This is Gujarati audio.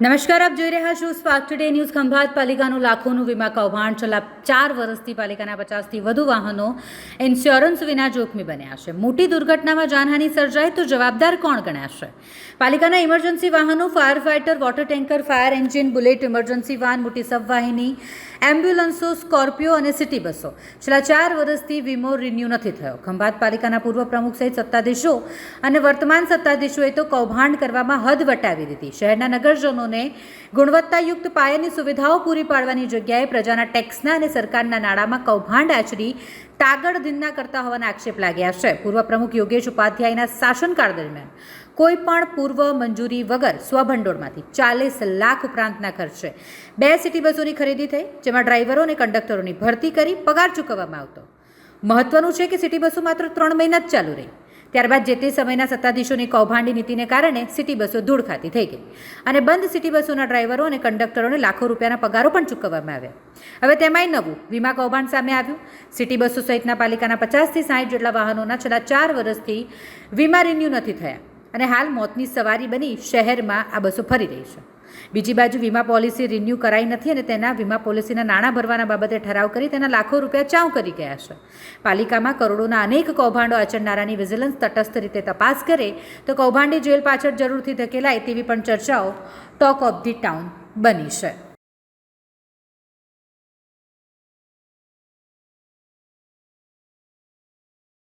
નમસ્કાર, આપ જોઈ રહ્યા છો સ્પાર્ક ટુડે ન્યૂઝ ખંભાત પાલિકાનું લાખોનું વીમા કૌભાંડ છેલ્લા ચાર વર્ષથી પાલિકાના પચાસથી વધુ વાહનો ઇન્સ્યોરન્સ વિના જોખમી બન્યા છે. મોટી દુર્ઘટનામાં જાનહાનિ સર્જાય તો જવાબદાર કોણ ગણાશે? પાલિકાના ઇમરજન્સી વાહનો fire fighter water tanker fire engine bullet emergency van મોટી સબવાહિની એમ્બ્યુલન્સો સ્કોર્પિયો અને સિટી બસો. છેલ્લા ચાર વર્ષથી વીમો રિન્યૂ નથી થયો. ખંભાત પાલિકાના પૂર્વ પ્રમુખ સહિત સત્તાધીશો અને વર્તમાન સત્તાધીશોએ તો કૌભાંડ કરવામાં હદ વટાવી દીધી. શહેરના નગરજનોને ગુણવત્તાયુક્ત પાયાની સુવિધાઓ પૂરી પાડવાની જગ્યાએ પ્રજાના ટેક્સના અને સરકારના નાણાંમાં કૌભાંડ આચરી તાગડ દિનના કરતા હોવાના આક્ષેપ લાગ્યા છે. પૂર્વ પ્રમુખ યોગેશ ઉપાધ્યાયના શાસનકાળ દરમિયાન કોઈ પણ પૂર્વ મંજૂરી વગર સ્વભંડોળમાંથી ચાલીસ લાખ ઉપરાંતના ખર્ચે બે સિટી બસોની ખરીદી થઈ, જેમાં ડ્રાઈવરો અને કંડક્ટરોની ભરતી કરી પગાર ચૂકવવામાં આવતો. મહત્વનું છે કે સિટી બસો માત્ર ત્રણ મહિના જ ચાલુ રહી. ત્યારબાદ જે તે સમયના સત્તાધીશોની કૌભાંડી નીતિને કારણે સિટી બસો ધૂળ ખાતી થઈ ગઈ અને બંધ સિટી બસોના ડ્રાઈવરો અને કંડક્ટરોને લાખો રૂપિયાના પગારો પણ ચૂકવવામાં આવ્યા. હવે તેમાંય નવું વીમા કૌભાંડ સામે આવ્યું. સિટી બસો સહિતના પાલિકાના પચાસથી સાઠ જેટલા વાહનોના છેલ્લા ચાર વર્ષથી વીમા રિન્યૂ નથી થયા અને હાલ મોતની સવારી બની શહેરમાં આ બસો ફરી રહી છે. બીજી બાજુ વીમા પોલિસી રિન્યૂ કરાઈ નથી અને તેના વીમા પોલિસીના નાણાં ભરવાના બાબતે ઠરાવ કરી તેના લાખો રૂપિયા ચાઉ કરી ગયા છે. પાલિકામાં કરોડોના અનેક કૌભાંડો આચરનારાની વિજિલન્સ તટસ્થ રીતે તપાસ કરે તો કૌભાંડી જેલ પાછળ જરૂરથી ધકેલાય તેવી પણ ચર્ચાઓ ટોક ઓફ ધી ટાઉન બની છે.